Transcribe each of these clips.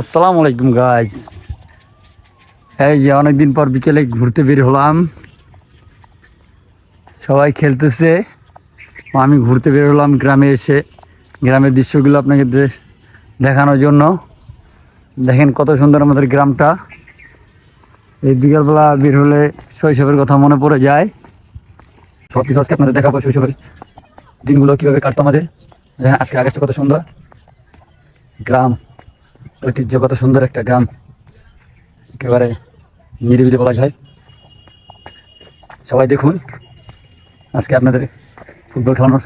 আসসালামু আলাইকুম গাইজ এই যে অনেকদিন পর বিকেলে ঘুরতে বের হলাম। সবাই খেলতেছে। আমি ঘুরতে বের হলাম গ্রামে এসে। গ্রামের দৃশ্যগুলো আপনাকে দেখানোর জন্য। দেখেন কত সুন্দর আমাদের গ্রামটা। এই বিকালবেলা বের হলে শৈশবের কথা মনে পড়ে যায়। সব কিছু আজকে আপনাদের দেখাবো শৈশবের দিনগুলো কীভাবে কাটতো আমাদের। দেখেন আজকে আকাশটা কত সুন্দর। গ্রাম। ঐতিহ্য কত সুন্দর একটা গ্রাম। একেবারে নিরিবিলি বলা যায়। সবাই দেখুন আজকে আপনাদের ফুটবল খেলানোর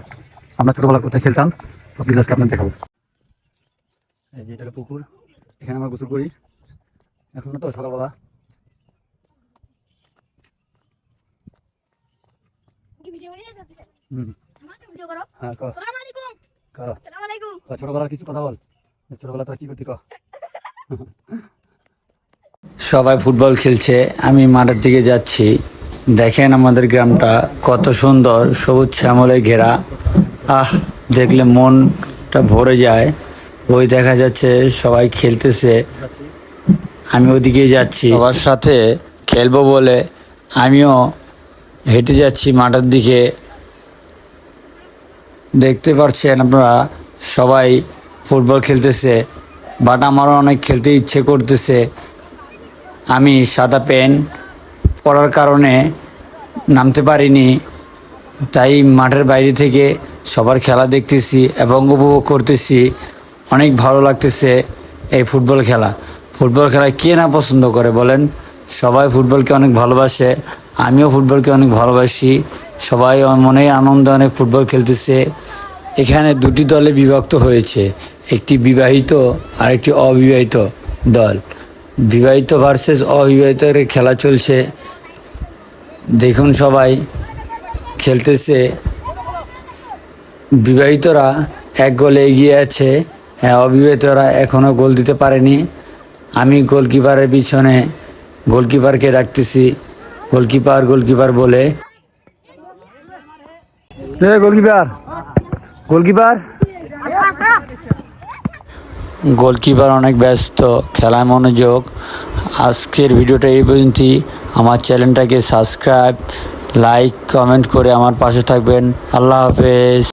আমরা ছোটোবেলা কোথায় খেলতাম প্লিজ আজকে আপনাদের দেখাবো। এই যে এটা পুকুর এখানে আমরা গোসল করি। এখন তো সকালবেলা। হ্যাঁ কর। আসসালামু আলাইকুম। কর। আসসালামু আলাইকুম। ছোটবেলার কিছু কথা বল। ছোটবেলা তো কি করতি ক? সবাই ফুটবল খেলছে আমি মাঠের দিকে যাচ্ছি। দেখেন আমাদের গ্রামটা কত সুন্দর সবুজ শ্যামলে ঘেরা। আহ দেখলে মনটা ভরে যায়। ওই দেখা যাচ্ছে সবাই খেলতেছে। আমি ওদিকে যাচ্ছি। সবার সাথে খেলব বলে আমিও হেঁটে যাচ্ছি মাঠের দিকে। দেখতে পাচ্ছেন আপনারা সবাই ফুটবল খেলতেছে বাট আমারও অনেক খেলতে ইচ্ছে করতেছে। আমি সাদা প্যান্ট পরার কারণে নামতে পারিনি। তাই মাঠের বাইরে থেকে সবার খেলা দেখতেছি এবং উপভোগ করতেছি। অনেক ভালো লাগতেছে এই ফুটবল খেলা। ফুটবল খেলা কে না পছন্দ করে বলেন? সবাই ফুটবলকে অনেক ভালোবাসে, আমিও ফুটবলকে অনেক ভালোবাসি। সবাই মনে আনন্দে অনেক ফুটবল খেলতেছে। এখানে দুটি দলে বিভক্ত হয়েছে। একটি বিবাহিত আর একটি অবিবাহিত দল। বিবাহিত ভার্সেস অবিবাহিতের খেলা চলছে। দেখুন সবাই, খেলতেছে। বিবাহিতরা এক গোলে এগিয়ে আছে। হ্যাঁ অবিবাহিতরা এখনও গোল দিতে পারেনি। আমি গোলকিপারের পিছনে গোলকিপারকে রাখতেছি গোলকিপার গোলকিপার বলে। গোলকিপার। গোলকিপার? গোলকিপার অনেক ব্যস্ত, খেলায় মনোযোগ। আজকের ভিডিওটা এই পর্যন্তই। আমার চ্যানেলটাকে সাবস্ক্রাইব, লাইক, কমেন্ট করে আমার পাশে থাকবেন। আল্লাহ হাফেজ।